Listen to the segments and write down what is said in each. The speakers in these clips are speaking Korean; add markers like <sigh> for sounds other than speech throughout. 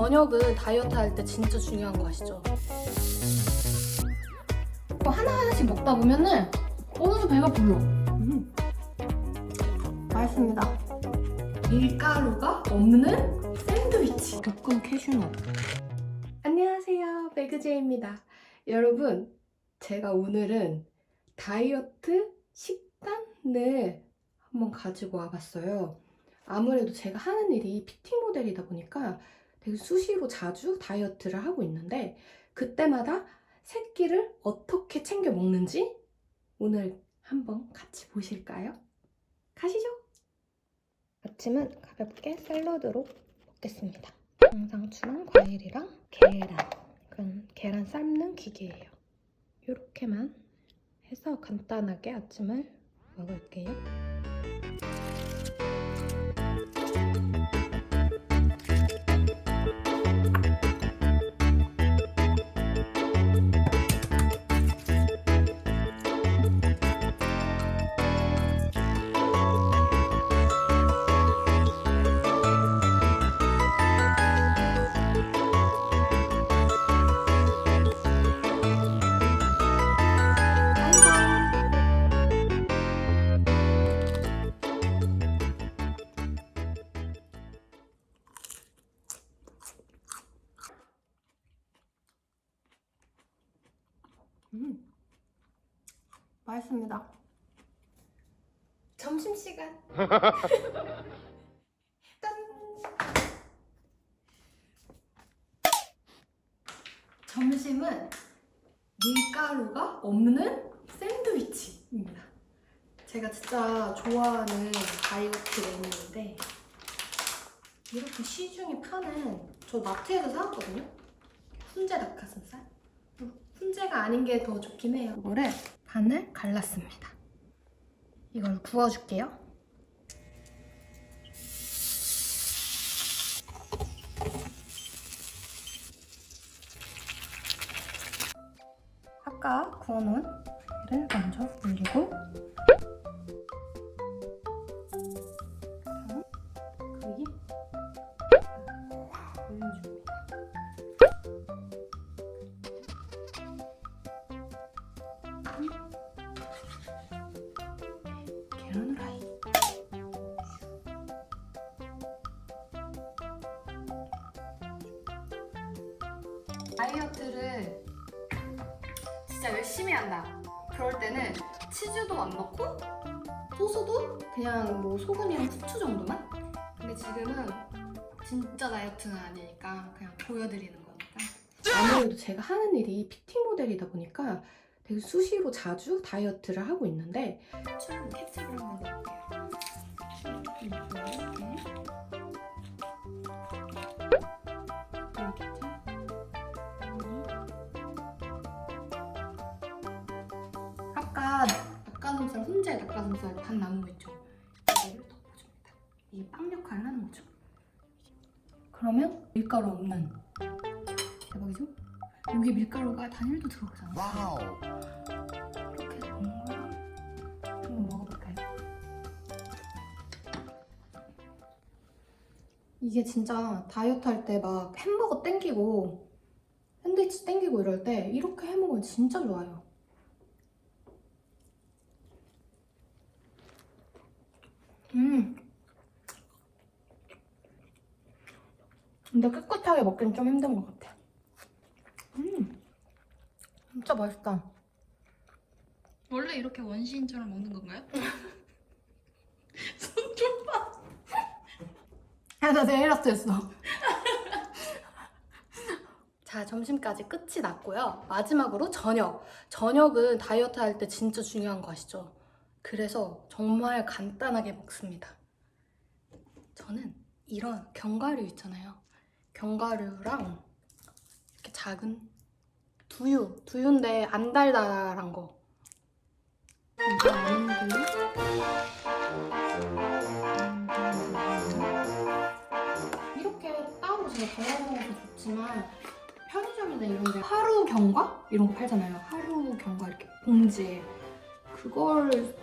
저녁은 다이어트 할 때 진짜 중요한 거 아시죠? 이거 하나하나씩 먹다 보면은 어느새 배가 불러. 음. 맛있습니다. 밀가루가 없는 샌드위치. 볶음 캐슈넛. 안녕하세요. 배그제입니다. 여러분, 제가 오늘은 다이어트 식단을 한번 가지고 와봤어요. 아무래도 제가 하는 일이 PT 모델이다 보니까 되게 수시로 자주 다이어트를 하고 있는데 그때마다 세 끼를 어떻게 챙겨 먹는지 오늘 한번 같이 보실까요? 가시죠. 아침은 가볍게 샐러드로 먹겠습니다. 영상추랑 과일이랑 계란. 그건 계란 삶는 기계예요. 이렇게만 해서 간단하게 아침을 먹을게요. 음, 맛있습니다. 점심시간. <laughs> 짠! 점심은 밀가루가 없는 샌드위치입니다. 제가 진짜 좋아하는 다이어트 메뉴인데 이렇게 시중에 파는 저 마트에서 사왔거든요. 훈제 닭가슴살. 훈제가 아닌 게 더 좋긴 해요. 이거를 반을 갈랐습니다. 이걸 구워줄게요. 아까 구워놓은 얘를 먼저 올리고 다이어트를 진짜 열심히 한다. 그럴 때는 치즈도 안 넣고 소스도 그냥 뭐 소금이랑 후추 정도만? 근데 지금은 진짜 다이어트는 아니니까 그냥 보여드리는 거니까. 아무래도 제가 하는 일이 PT 모델이다 보니까 되게 수시로 자주 다이어트를 하고 있는데 좀 케첩을 한번 넣을게요. 훈제 닭가슴살 반 남은 거 있죠? 이거를 덮어줍니다. 이게 빵 역할을 하는 거죠. 그러면 밀가루 없는 대박이죠? 여기 밀가루가 단일도 들어가잖아요. 와우. 이렇게 넣은 거랑 한번 먹어볼까요? 이게 진짜 다이어트 할 때 막 햄버거 땡기고 샌드위치 땡기고 이럴 때 이렇게 해 먹으면 진짜 좋아요. 음. 근데 깨끗하게 먹기는 좀 힘든 것 같아. 음. 진짜 맛있다. 원래 이렇게 원시인처럼 먹는 건가요? <laughs> 손 좀 봐. 해서 내일 했어. <laughs> 자, 점심까지 끝이 났고요. 마지막으로 저녁. 저녁은 다이어트 할 때 진짜 중요한 거 아시죠? 그래서 정말 간단하게 먹습니다. 저는 이런 견과류 있잖아요. 견과류랑 이렇게 작은 두유, 두유인데 안 달달한 거. 이렇게 따로 제가 데워 먹어도 좋지만 편의점이나 이런 데 하루 경과 이런 거 팔잖아요. 하루 경과 이렇게 봉지에 그걸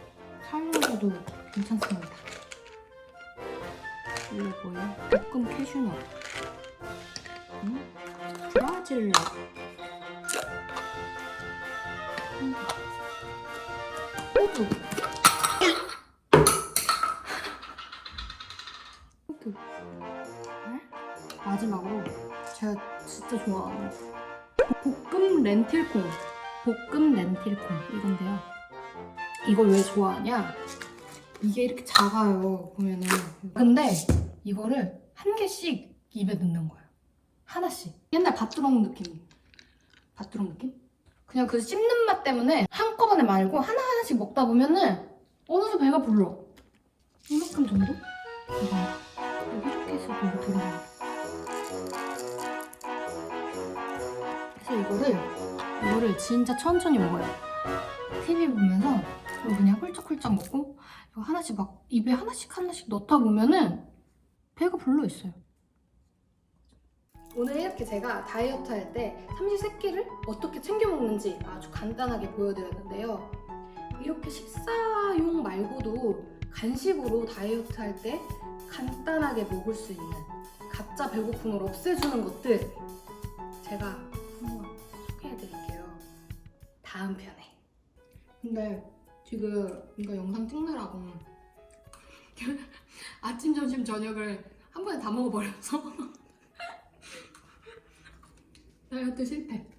사용해도 괜찮습니다. 이게 뭐예요? 볶음 캐슈넛. 찔려. 호두. 호두. 네? 마지막으로 제가 진짜 좋아하는 볶음 렌틸콩. 볶음 렌틸콩 이건데요. 이걸 왜 좋아하냐? 이게 이렇게 작아요 보면은. 근데 이거를 한 개씩 입에 넣는 거예요. 하나씩. 옛날 밭두렁 느낌. 밭두렁 느낌? 그냥 그 씹는 맛 때문에 한꺼번에 말고 하나하나씩 먹다 보면은 어느 새 배가 불러. 이만큼 정도? 이거 이렇게 해서 이거 들어가. 그래서 이거를 이거를 진짜 천천히 먹어요. TV 보면서 이거 그냥 훌쩍훌쩍 먹고 이거 하나씩 막 입에 하나씩 하나씩 넣다 보면은 배가 불러 있어요. 오늘 이렇게 제가 다이어트 할 때 삼시세끼를 어떻게 챙겨 먹는지 아주 간단하게 보여드렸는데요. 이렇게 식사용 말고도 간식으로 다이어트 할 때 간단하게 먹을 수 있는 가짜 배고픔을 없애주는 것들 제가 한번 소개해드릴게요. 다음 편에. 근데 지금 이거 영상 찍느라고 <laughs> 아침, 점심, 저녁을 한 번에 다 먹어버려서 <laughs> 다이어트 실패.